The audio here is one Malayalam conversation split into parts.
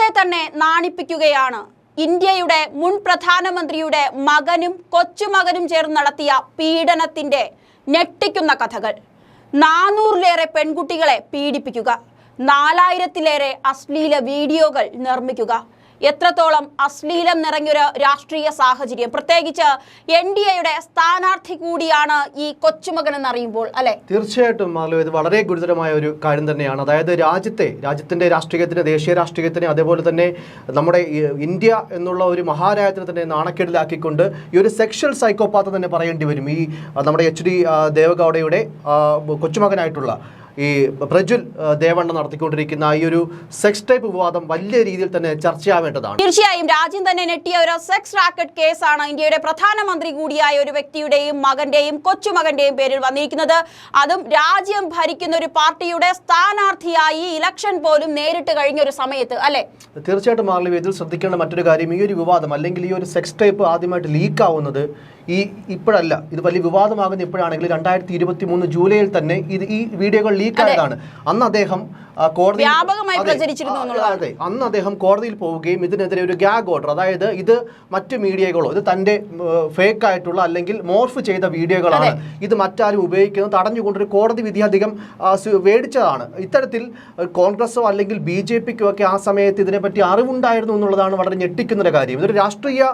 ലോകത്തെ തന്നെ നാണിപ്പിക്കുകയാണ്. ഇന്ത്യയുടെ മുൻ പ്രധാനമന്ത്രിയുടെ മകനും കൊച്ചുമകനും ചേർന്ന് നടത്തിയ പീഡനത്തിന്റെ ഞെട്ടിക്കുന്ന കഥകൾ. നാനൂറിലേറെ പെൺകുട്ടികളെ പീഡിപ്പിക്കുക. നാലായിരത്തിലേറെ അശ്ലീല വീഡിയോകൾ നിർമ്മിക്കുക. എത്രത്തോളം അശ്ലീലം നിറഞ്ഞൊരു രാഷ്ട്രീയ സാഹചര്യം. പ്രത്യേകിച്ച് എൻ ഡി എയുടെ സ്ഥാനാർത്ഥി കൂടിയാണ് ഈ കൊച്ചുമകൻ എന്നറിയുമ്പോൾ അല്ലെ? തീർച്ചയായിട്ടും ഇത് വളരെ ഗുരുതരമായ ഒരു കാര്യം തന്നെയാണ്. അതായത് രാജ്യത്തെ രാജ്യത്തിന്റെ രാഷ്ട്രീയത്തിന് ദേശീയ രാഷ്ട്രീയത്തിന് അതേപോലെ തന്നെ നമ്മുടെ ഇന്ത്യ എന്നുള്ള ഒരു മഹാരാജ്യത്തിന് തന്നെ നാണക്കേടിലാക്കിക്കൊണ്ട് ഈ ഒരു സെക്ഷൽ സൈക്കോപാത്ത് തന്നെ പറയേണ്ടി വരും. ഈ നമ്മുടെ എച്ച് ഡി ദേവഗൌഡയുടെ കൊച്ചുമകനായിട്ടുള്ള ഈ പ്രജ്വൽ ദേവണ്ണ നടത്തിക്കൊണ്ടിരിക്കുന്ന ഈ ഒരു സെക്സ് ടൈപ്പ് വിവാദം വലിയ രീതിയിൽ തന്നെ ചർച്ചയാവേണ്ടതാണ്. തീർച്ചയായും രാജ്യം തന്നെ നെട്ടിയ ഒരു സെക്സ് റാക്കറ്റ് കേസാണ് ഇന്ത്യയുടെ പ്രധാനമന്ത്രി കൂടിയായ ഒരു വ്യക്തിയുടെയും മകന്റെയും കൊച്ചുമകന്റെയും പേരിൽ വന്നിരിക്കുന്നത്. അതും രാജ്യം ഭരിക്കുന്ന ഒരു പാർട്ടിയുടെ സ്ഥാനാർത്ഥിയായി ഇലക്ഷൻ പോലും നേരിട്ട് കഴിഞ്ഞ ഒരു സമയത്ത് അല്ലെ? തീർച്ചയായിട്ടും മാർലി ഇതിൽ ശ്രദ്ധിക്കേണ്ട മറ്റൊരു കാര്യം ഈ ഒരു വിവാദം അല്ലെങ്കിൽ ഈ ഒരു സെക്സ് ടൈപ്പ് ആദ്യമായിട്ട് ലീക്ക് ആവുന്നത് ഈ ഇപ്പോഴല്ല ഇത് വലിയ വിവാദമാകുന്ന ഇപ്പോഴാണെങ്കിൽ രണ്ടായിരത്തി ഇരുപത്തി മൂന്ന് ജൂലൈയിൽ തന്നെ ഇത് ഈ വീഡിയോകൾ ലീക്ക് ആയതാണ്. അന്ന് അദ്ദേഹം കോടതി അതെ. അന്ന് അദ്ദേഹം കോടതിയിൽ പോവുകയും ഇതിനെതിരെ ഒരു ഗ്യാഗ് ഓർഡർ അതായത് ഇത് മറ്റു മീഡിയകളോ ഇത് തന്റെ ഫേക്ക് ആയിട്ടുള്ള അല്ലെങ്കിൽ മോർഫ് ചെയ്ത വീഡിയോകളാണ് ഇത് മറ്റാരും ഉപയോഗിക്കുന്നത്. തടഞ്ഞുകൊണ്ടൊരു കോടതി വിധി അധികം മേടിച്ചതാണ് ഇത്തരത്തിൽ കോൺഗ്രസോ അല്ലെങ്കിൽ ബി ജെ പിക്കോ ഒക്കെ ആ സമയത്ത് ഇതിനെപ്പറ്റി അറിവുണ്ടായിരുന്നു എന്നുള്ളതാണ് വളരെ ഞെട്ടിക്കുന്ന ഒരു കാര്യം. ഇതൊരു രാഷ്ട്രീയ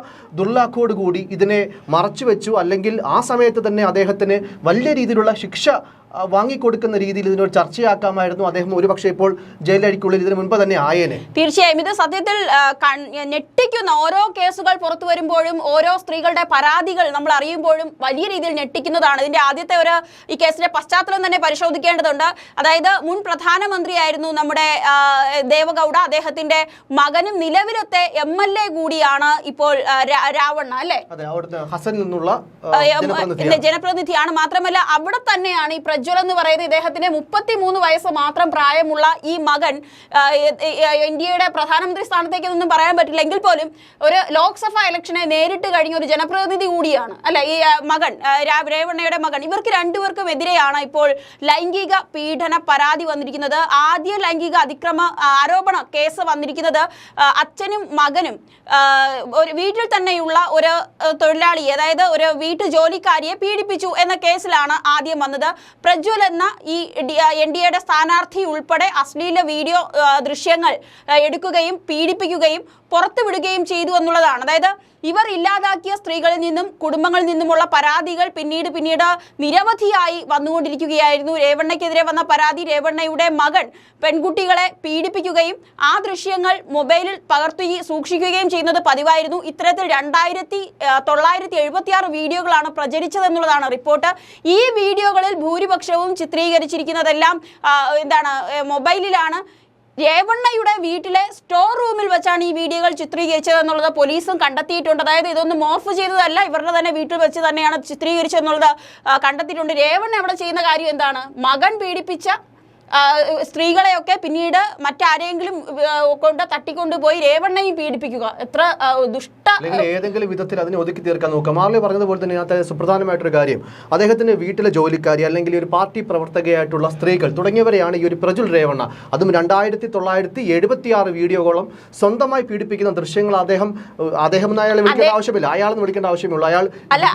ദുർലാഖോട് കൂടി ഇതിനെ മറച്ചു വെച്ചു അല്ലെങ്കിൽ ആ സമയത്ത് തന്നെ അദ്ദേഹത്തിന് വലിയ രീതിയിലുള്ള ശിക്ഷ വാങ്ങിക്കൊടുക്കുന്ന രീതിയിൽ ഇതിനൊരു ചർച്ചയാക്കാമായിരുന്നു. അദ്ദേഹം ഒരുപക്ഷെ ഇപ്പോൾ ജയിലഴിക്കുള്ളിൽ ഇതിനു മുൻപ് തന്നെ ആയേനെ. തീർച്ചയായും ഇത് സത്യത്തിൽ ഞെട്ടിക്കുന്ന ഓരോ കേസുകൾ പുറത്തു വരുമ്പോഴും ഓരോ സ്ത്രീകളുടെ പരാതികൾ നമ്മൾ അറിയുമ്പോഴും വലിയ രീതിയിൽ ഞെട്ടിക്കുന്നതാണ്. ഇതിന്റെ ആദ്യത്തെ ഒരു ഈ കേസിന്റെ പശ്ചാത്തലം തന്നെ പരിശോധിക്കേണ്ടതുണ്ട്. അതായത് മുൻ പ്രധാനമന്ത്രിയായിരുന്നു നമ്മുടെ ദേവഗൗഡ. അദ്ദേഹത്തിന്റെ മകനും നിലവിലത്തെ എം എൽ എ കൂടിയാണ് ഇപ്പോൾ രാവണ്ണ അല്ലേ? ഹസനിൽ നിന്നുള്ള ജനപ്രതിനിധിയാണ്. മാത്രമല്ല അവിടെ തന്നെയാണ് ഈ പ്രജ്വൽ എന്ന് പറയുന്നത് ഇദ്ദേഹത്തിന് മുപ്പത്തി മൂന്ന് വയസ്സ് മാത്രം പ്രായമുള്ള ഈ മകൻ ഇന്ത്യയുടെ പ്രധാനമന്ത്രി സ്ഥാനത്തേക്ക് ഒന്നും പറയാൻ പറ്റില്ല. എങ്കിൽ പോലും ഒരു ലോക്സഭാ ഇലക്ഷനെ നേരിട്ട് കഴിഞ്ഞ ഒരു ജനപ്രതിനിധി കൂടിയാണ്. അല്ലെ ഈ മകൻ രേവണ്ണയുടെ മകൻ. ഇവർക്ക് രണ്ടുപേർക്കും എതിരെയാണ് ഇപ്പോൾ ലൈംഗിക പീഡന പരാതി വന്നിരിക്കുന്നത്. ആദ്യ ലൈംഗിക അതിക്രമ ആരോപണ കേസ് വന്നിരിക്കുന്നത് അച്ഛനും മകനും. ഒരു വീട്ടിൽ തന്നെയുള്ള ഒരു തൊഴിലാളി തൊഴിലാളിയെ അതായത് ഒരു വീട്ടു ജോലിക്കാരിയെ പീഡിപ്പിച്ചു എന്ന കേസിലാണ് ആദ്യം വന്നത്. പ്രജ്വൽ എന്ന ഈ എൻ ഡി എയുടെ സ്ഥാനാർത്ഥി ഉൾപ്പെടെ അശ്ലീല വീഡിയോ ദൃശ്യങ്ങൾ എടുക്കുകയും പീഡിപ്പിക്കുകയും പുറത്തുവിടുകയും ചെയ്തു എന്നുള്ളതാണ്. അതായത് ഇവർ ഇല്ലാതാക്കിയ സ്ത്രീകളിൽ നിന്നും കുടുംബങ്ങളിൽ നിന്നുമുള്ള പരാതികൾ പിന്നീട് പിന്നീട് നിരവധിയായി വന്നുകൊണ്ടിരിക്കുകയായിരുന്നു. രേവണ്ണയ്ക്കെതിരെ വന്ന പരാതി രേവണ്ണയുടെ മകൻ പെൺകുട്ടികളെ പീഡിപ്പിക്കുകയും ആ ദൃശ്യങ്ങൾ മൊബൈലിൽ പകർത്തി സൂക്ഷിക്കുകയും ചെയ്യുന്നത് പതിവായിരുന്നു. ഇത്തരത്തിൽ രണ്ടായിരത്തി തൊള്ളായിരത്തി എഴുപത്തി ആറ് വീഡിയോകളാണ് പ്രചരിച്ചതെന്നുള്ളതാണ് റിപ്പോർട്ട്. ഈ വീഡിയോകളിൽ ഭൂരിപക്ഷവും ചിത്രീകരിച്ചിരിക്കുന്നതെല്ലാം എന്താണ് മൊബൈലിലാണ്. രേവണ്ണയുടെ വീട്ടിലെ സ്റ്റോർ റൂമിൽ വെച്ചാണ് ഈ വീഡിയോകൾ ചിത്രീകരിച്ചത് എന്നുള്ളത് പോലീസും കണ്ടെത്തിയിട്ടുണ്ട്. അതായത് ഇതൊന്നും മോർഫ് ചെയ്തതല്ല ഇവരുടെ തന്നെ വീട്ടിൽ വെച്ച് തന്നെയാണ് ചിത്രീകരിച്ചതെന്നുള്ളത് കണ്ടെത്തിയിട്ടുണ്ട്. രേവണ്ണ അവിടെ ചെയ്യുന്ന കാര്യം എന്താണ്? മകൻ പീഡിപ്പിച്ച സ്ത്രീകളെയൊക്കെ പിന്നീട് മറ്റാരെങ്കിലും കൊണ്ട് തട്ടിക്കൊണ്ടുപോയി രേവണ്ണയും പീഡിപ്പിക്കുക. എത്ര ദുഷ്ട ഏതെങ്കിലും വിധത്തിൽ അതിനെ ഒതുക്കി തീർക്കാൻ നോക്കുക. മാർലി പറഞ്ഞതുപോലെ തന്നെ അതിനകത്ത് സുപ്രധാനമായിട്ടൊരു കാര്യം. അദ്ദേഹത്തിന് വീട്ടിലെ ജോലിക്കാരി അല്ലെങ്കിൽ ഒരു പാർട്ടി പ്രവർത്തകയായിട്ടുള്ള സ്ത്രീകൾ തുടങ്ങിയവരെയാണ് ഈ ഒരു പ്രജുൽ രേവണ്ണ. അതും രണ്ടായിരത്തി തൊള്ളായിരത്തി എഴുപത്തി ആറ് വീഡിയോകളും സ്വന്തമായി പീഡിപ്പിക്കുന്ന ദൃശ്യങ്ങൾ അദ്ദേഹം അദ്ദേഹം അയാളെ വിളിക്കേണ്ട ആവശ്യമില്ല. അയാളെന്ന് വിളിക്കേണ്ട ആവശ്യമുള്ളൂ അയാൾ അല്ല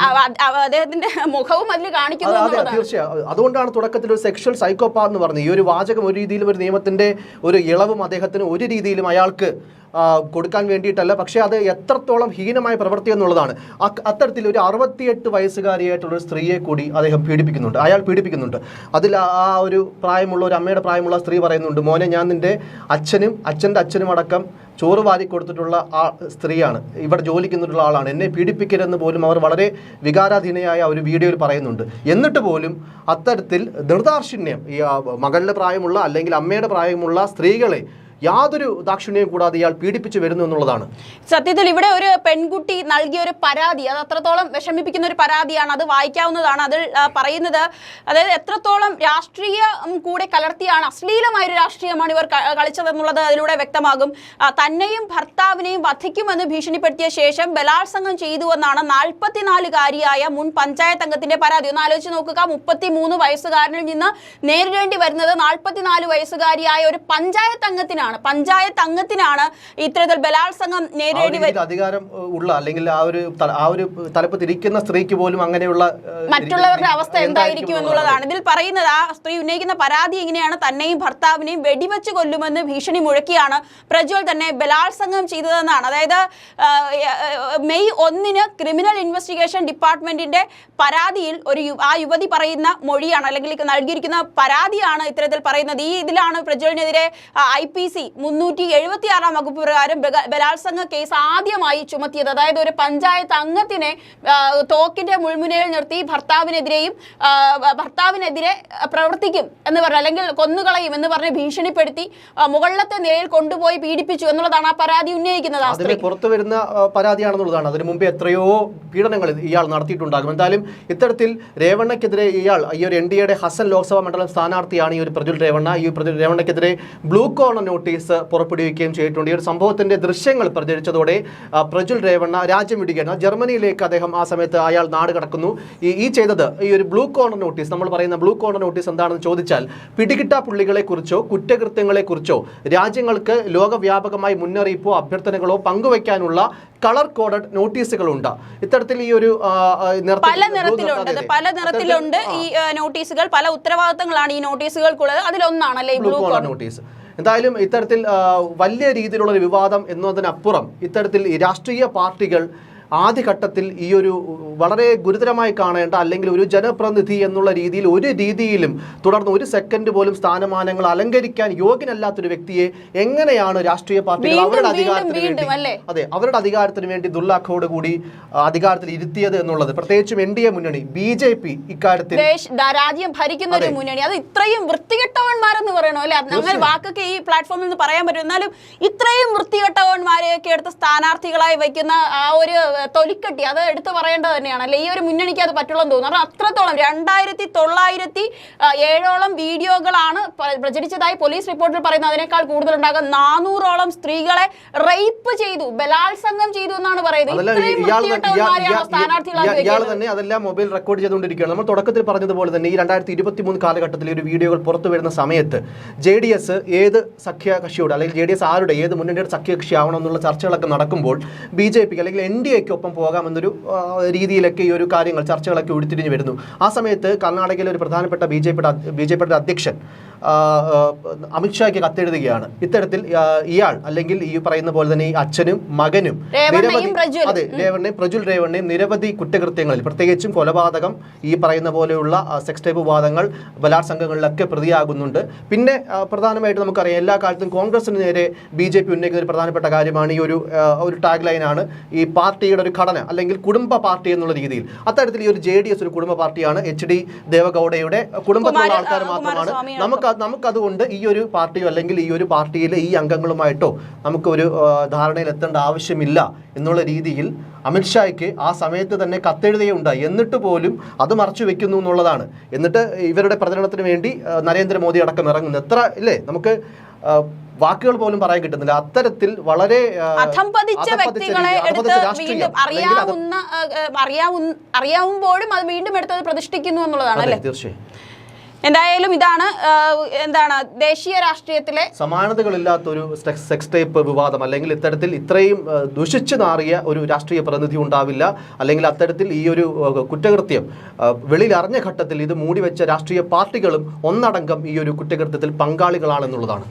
അദ്ദേഹത്തിന്റെ മുഖവും അതിൽ കാണിക്കുന്നു തീർച്ചയായും. അതുകൊണ്ടാണ് തുടക്കത്തിൽ ഒരു സെക്ഷൽ സൈക്കോപാ എന്ന് പറഞ്ഞത് ഈ ഒരു വാചകം ഒരു രീതിയിലും ഒരു നിയമത്തിന്റെ ഒരു ഇളവും അദ്ദേഹത്തിന് ഒരു രീതിയിലും അയാൾക്ക് കൊടുക്കാൻ വേണ്ടിയിട്ടല്ല. പക്ഷേ അത് എത്രത്തോളം ഹീനമായ പ്രവൃത്തി എന്നുള്ളതാണ്. അത്തരത്തിൽ ഒരു അറുപത്തിയെട്ട് വയസ്സുകാരിയായിട്ടുള്ള ഒരു സ്ത്രീയെ കൂടി അദ്ദേഹം പീഡിപ്പിക്കുന്നുണ്ട്. അയാൾ പീഡിപ്പിക്കുന്നുണ്ട്. അതിൽ ആ ഒരു പ്രായമുള്ള ഒരു അമ്മയുടെ പ്രായമുള്ള സ്ത്രീ പറയുന്നുണ്ട് മോനെ ഞാൻ നിന്റെ അച്ഛനും അച്ഛന്റെ അച്ഛനും അടക്കം ചോറ് വാരി കൊടുത്തിട്ടുള്ള ആ സ്ത്രീയാണ്. ഇവിടെ നിന്നിട്ടുള്ള ആളാണ്. എന്നെ പീഡിപ്പിക്കരുതെന്ന് പോലും അവർ വളരെ വികാരാധീനയായ ഒരു വീഡിയോയിൽ പറയുന്നുണ്ട്. എന്നിട്ട് പോലും അത്തരത്തിൽ നിർദാർഷിണ്യം ഈ മകളുടെ പ്രായമുള്ള അല്ലെങ്കിൽ അമ്മയുടെ പ്രായമുള്ള സ്ത്രീകളെ യാതൊരു ദാക്ഷിണ്യവും കൂടാതെ ഇയാൾ പീഡിപ്പിച്ചു വരുന്നു എന്നുള്ളതാണ്. സത്യത്തിൽ ഇവിടെ ഒരു പെൺകുട്ടി നൽകിയ ഒരു പരാതി അത് അത്രത്തോളം വിഷമിപ്പിക്കുന്ന ഒരു പരാതിയാണ്. അത് വായിക്കാവുന്നതാണ്. അതിൽ പറയുന്നത് അതായത് എത്രത്തോളം രാഷ്ട്രീയം കൂടെ കലർത്തിയാണ് അശ്ലീലമായ ഒരു രാഷ്ട്രീയമാണ് ഇവർ കളിച്ചതെന്നുള്ളത് അതിലൂടെ വ്യക്തമാകും. തന്നെയും ഭർത്താവിനെയും വധിക്കുമെന്ന് ഭീഷണിപ്പെടുത്തിയ ശേഷം ബലാത്സംഗം ചെയ്തുവെന്നാണ് നാൽപ്പത്തിനാലുകാരിയായ മുൻ പഞ്ചായത്ത് അംഗത്തിന്റെ പരാതി. ഒന്ന് ആലോചിച്ച് നോക്കുക മുപ്പത്തി മൂന്ന് വയസ്സുകാരനിൽ നിന്ന് നേരിടേണ്ടി വരുന്നത് നാൽപ്പത്തിനാല് വയസ്സുകാരിയായ ഒരു പഞ്ചായത്ത് അംഗത്തിനാണ്. അംഗത്തിനാണ് പഞ്ചായത്ത് അംഗത്തിനാണ് ഇത്തരത്തിൽ ബലാത്സംഗം നേരിടേണ്ടി രീതിയിൽ അധികാരം ഉള്ള അല്ലെങ്കിൽ ആ ഒരു ആ ഒരു തലപ്പ് തിരിക്കുന്ന സ്ത്രീക്ക് പോലും അങ്ങനെയുള്ള മറ്റുള്ളവരുടെ അവസ്ഥ എന്തായിരിക്കും എന്നുള്ളതാണ്. ഇതിൽ പറയുന്നത് ആ സ്ത്രീ ഉന്നയിക്കുന്ന പരാതി എങ്ങനെയാണ്? തന്നെയും ഭർത്താവിനെയും വെടിവെച്ച് കൊല്ലുമെന്ന് ഭീഷണി മുഴക്കിയാണ് പ്രജ്വൽ തന്നെ ബലാത്സംഗം ചെയ്തതെന്നാണ്. അതായത് മെയ് ഒന്നിന് ക്രിമിനൽ ഇൻവെസ്റ്റിഗേഷൻ ഡിപ്പാർട്ട്മെന്റിന്റെ പരാതിയിൽ ഒരു ആ യുവതി പറയുന്ന മൊഴിയാണ് അല്ലെങ്കിൽ നൽകിയിരിക്കുന്ന പരാതിയാണ് ഇത്തരത്തിൽ പറയുന്നത്. ഈ ഇതിലാണ് പ്രജ്വലിനെതിരെ ഐ പി സി മുന്നൂറ്റി എഴുപത്തി ആറാം വകുപ്പ് പ്രകാരം ബലാത്സംഗ കേസ് ആദ്യമായി ചുമത്തിയത്. അതായത് ഒരു പഞ്ചായത്ത് അംഗത്തിനെ തോക്കിന്റെ മുൾമുനയിൽ നിർത്തി ഭർത്താവിനെതിരെയും ഭർത്താവിനെതിരെ പ്രവർത്തിക്കും എന്ന് പറഞ്ഞ. അല്ലെങ്കിൽ കൊന്നുകളയും എന്ന് പറഞ്ഞ് ഭീഷണിപ്പെടുത്തി മുകളിലത്തെ നിലയിൽ കൊണ്ടുപോയി പീഡിപ്പിച്ചു എന്നുള്ളതാണ് ആ പരാതി ഉന്നയിക്കുന്നത് അതിൽ പുറത്തു വരുന്ന പരാതിയാണെന്നുള്ളതാണ്. അതിനു മുമ്പ് എത്രയോ പീഡനങ്ങൾ ഇയാൾ നടത്തിയിട്ടുണ്ടാകും. എന്തായാലും ഇത്തരത്തിൽ രേവണ്ണയ്ക്കെതിരെ ഇയാൾ ഈ ഒരു എൻ ഡി എയുടെ ഹസൻ ലോക്സഭാ മണ്ഡലം സ്ഥാനാർത്ഥിയാണ് ഈ ഒരു പ്രജുൽ രേവണ്ണ. ഈ പ്രജുൽ രേവണ്ണയ്ക്കെതിരെ ബ്ലൂ കോർണർ നോട്ടീസ് പുറപ്പെടുവിക്കുകയും ചെയ്തിട്ടുണ്ട്. ഈ ഒരു സംഭവത്തിന്റെ ദൃശ്യങ്ങൾ പ്രചരിച്ചതോടെ പ്രജുൽ രേവണ്ണ രാജ്യം വിടുകയാണ്. ജർമ്മനിയിലേക്ക് അദ്ദേഹം ആ സമയത്ത് അയാൾ നാട് കടക്കുന്നു. ഈ ഈ ചെയ്തത് ഈ ഒരു ബ്ലൂ കോർണർ നോട്ടീസ് നമ്മൾ പറയുന്ന ബ്ലൂ കോർണർ നോട്ടീസ് എന്താണെന്ന് ചോദിച്ചാൽ പിടികിട്ട പുള്ളികളെ കുറിച്ചോ കുറ്റകൃത്യങ്ങളെ കുറിച്ചോ രാജ്യങ്ങൾക്ക് ലോകവ്യാപകമായി മുന്നറിയിപ്പോ അഭ്യർത്ഥനകളോ പങ്കുവയ്ക്കാനുള്ള കളർ കോഡഡ് നോട്ടീസുകളുണ്ട് ഇത്തരത്തിൽ ഈ ഒരു പല നിറത്തിലുണ്ട്. പല നിറത്തിലുണ്ട് ഈ നോട്ടീസുകൾ പല ഉത്തരവാദിത്തങ്ങളാണ് ഈ നോട്ടീസുകൾക്കുള്ളത് അതിലൊന്നാണല്ലേ ബ്ലൂ ബ്ലൂ കോളർ നോട്ടീസ് എന്തായാലും ഇത്തരത്തിൽ വലിയ രീതിയിലുള്ള ഒരു വിവാദം എന്നതിനപ്പുറം ഇത്തരത്തിൽ രാഷ്ട്രീയ പാർട്ടികൾ ആദ്യഘട്ടത്തിൽ ഈ ഒരു വളരെ ഗുരുതരമായി കാണേണ്ട അല്ലെങ്കിൽ ഒരു ജനപ്രതിനിധി എന്നുള്ള രീതിയിൽ ഒരു രീതിയിലും തുടർന്ന് ഒരു സെക്കൻഡ് പോലും സ്ഥാനമാനങ്ങൾ അലങ്കരിക്കാൻ യോഗ്യനല്ലാത്തൊരു വ്യക്തിയെ എങ്ങനെയാണ് രാഷ്ട്രീയ പാർട്ടികൾ അവരുടെ അധികാരത്തിന് വേണ്ടി അതെ അവരുടെ അധികാരത്തിന് വേണ്ടി ദുർലാഖോട് കൂടി അധികാരത്തിൽ ഇരുത്തിയത് എന്നുള്ളത്. പ്രത്യേകിച്ചും എൻ ഡി എ മുന്നണി ബി ജെ പി ഇക്കാര്യത്തിൽ രാജ്യം ഭരിക്കുന്ന ഒരു മുന്നണി. അത് ഇത്രയും വൃത്തികെട്ടവന്മാരെന്ന് പറയണോ? അല്ലെ? അങ്ങനെ വാക്കൊക്കെ ഈ പ്ലാറ്റ്ഫോമിൽ നിന്ന് പറയാൻ പറ്റും. എന്നാലും ഇത്രയും വൃത്തികെട്ടവന്മാരെയൊക്കെ എടുത്ത് സ്ഥാനാർത്ഥികളായി വയ്ക്കുന്ന ആ ഒരു തൊലിക്കട്ടി അത് എടുത്തു പറയേണ്ടത് തന്നെയാണ്. അല്ലെ? ഈ ഒരു മുന്നണിക്ക് അത് പറ്റുള്ളൂ തോന്നുന്നു. കാരണം അത്രത്തോളം രണ്ടായിരത്തി തൊള്ളായിരത്തി ഏഴോളം വീഡിയോകളാണ് പ്രചരിച്ചതായി പോലീസ് റിപ്പോർട്ടിൽ പറയുന്നത് അതിനേക്കാൾ കൂടുതലുണ്ടാകും. നാനൂറോളം സ്ത്രീകളെ റേപ്പ് ചെയ്തു ബലാത്സംഗം ചെയ്തു എന്നാണ് പറയുന്നത്. ഇയാൾ തന്നെ- അതെല്ലാം മൊബൈൽ റെക്കോർഡ് ചെയ്തുകൊണ്ടിരിക്കുകയാണ്. നമ്മൾ തുടക്കത്തിൽ പറഞ്ഞതുപോലെ തന്നെ ഈ രണ്ടായിരത്തി ഇരുപത്തി മൂന്ന് കാലഘട്ടത്തിൽ ഒരു വീഡിയോകൾ പുറത്തു വരുന്ന സമയത്ത് ജെ ഡി എസ് ഏത് സഖ്യകക്ഷിയോട് അല്ലെങ്കിൽ ജെ ഡി എസ് ആരുടെ ഏത് മുന്നണിയുടെ സഖ്യകക്ഷി ആവണം എന്നുള്ള ചർച്ചകളൊക്കെ നടക്കുമ്പോൾ ബി ജെ പിക്ക് അല്ലെങ്കിൽ എൻ ഡി എക്ക് ഒപ്പം പോകാമെന്നൊരു രീതിയിലൊക്കെ ഈ ഒരു കാര്യങ്ങൾ ചർച്ചകളൊക്കെ ഉരുത്തിരിഞ്ഞ് വരുന്നു. ആ സമയത്ത് കർണാടകയിലെ ഒരു പ്രധാനപ്പെട്ട ബി ജെ പിയുടെ ബി ജെ പിയുടെ അധ്യക്ഷൻ അമിത്ഷായ്ക്ക് കത്തെഴുതുകയാണ്. ഇത്തരത്തിൽ ഇയാൾ അല്ലെങ്കിൽ ഈ പറയുന്ന പോലെ തന്നെ ഈ അച്ഛനും മകനും നിരവധി. അതെ രേവണ്ണയും പ്രജുൽ രേവണ്ണയും നിരവധി കുറ്റകൃത്യങ്ങളിൽ പ്രത്യേകിച്ചും കൊലപാതകം ഈ പറയുന്ന പോലെയുള്ള സെക്സ് ടൈപ്പ് വാദങ്ങൾ ബലാത്സംഗങ്ങളിലൊക്കെ പ്രതിയാകുന്നുണ്ട്. പിന്നെ പ്രധാനമായിട്ട് നമുക്കറിയാം എല്ലാ കാലത്തും കോൺഗ്രസിന് നേരെ ബി ജെ പി ഉന്നയിക്കുന്ന ഒരു പ്രധാനപ്പെട്ട കാര്യമാണ് ഈ ഒരു ഒരു ടാഗ് ലൈനാണ് ഈ പാർട്ടിയുടെ ഒരു ഘടന അല്ലെങ്കിൽ കുടുംബ പാർട്ടി എന്നുള്ള രീതിയിൽ. അത്തരത്തിൽ ഈ ഒരു ജെ ഡി എസ് ഒരു കുടുംബ പാർട്ടിയാണ് എച്ച് ഡി ദേവഗൌഡയുടെ കുടുംബത്തിലുള്ള ആൾക്കാർ മാത്രമാണ്. നമുക്ക് നമുക്കതുകൊണ്ട് ഈ ഒരു പാർട്ടിയോ അല്ലെങ്കിൽ ഈ ഒരു പാർട്ടിയിലെ ഈ അംഗങ്ങളുമായിട്ടോ നമുക്ക് ഒരു ധാരണയിൽ എത്തേണ്ട ആവശ്യമില്ല എന്നുള്ള രീതിയിൽ അമിത്ഷായ്ക്ക് ആ സമയത്ത് തന്നെ കത്തെഴുതുകയുണ്ടായി എന്നിട്ട് പോലും അത് മറച്ചു വെക്കുന്നു എന്നുള്ളതാണ്. എന്നിട്ട് ഇവരുടെ പ്രചരണത്തിന് വേണ്ടി നരേന്ദ്രമോദി അടക്കം ഇറങ്ങുന്നു. എത്ര ഇല്ലേ? നമുക്ക് വാക്കുകൾ പോലും പറയാൻ കിട്ടുന്നില്ല. അത്തരത്തിൽ വളരെ അറിയാവുന്ന അറിയാവുമ്പോഴും അത് വീണ്ടും എടുത്തത് പ്രതിഷ്ഠിക്കുന്നു എന്നുള്ളതാണ് അല്ലേ? തീർച്ചയായും. എന്തായാലും ഇതാണ് എന്താണ് ദേശീയ രാഷ്ട്രീയത്തിലെ സമാനതകളില്ലാത്ത ഒരു സെക്സ് ടൈപ്പ് വിവാദം അല്ലെങ്കിൽ ഇത്തരത്തിൽ ഇത്രയും ദുഷിച്ചു നാറിയ ഒരു രാഷ്ട്രീയ പ്രതിനിധി ഉണ്ടാവില്ല. അല്ലെങ്കിൽ അത്തരത്തിൽ ഈ ഒരു കുറ്റകൃത്യം വെളിയിലറിഞ്ഞ ഘട്ടത്തിൽ ഇത് മൂടിവെച്ച രാഷ്ട്രീയ പാർട്ടികളും ഒന്നടങ്കം ഈ ഒരു കുറ്റകൃത്യത്തിൽ പങ്കാളികളാണെന്നുള്ളതാണ്.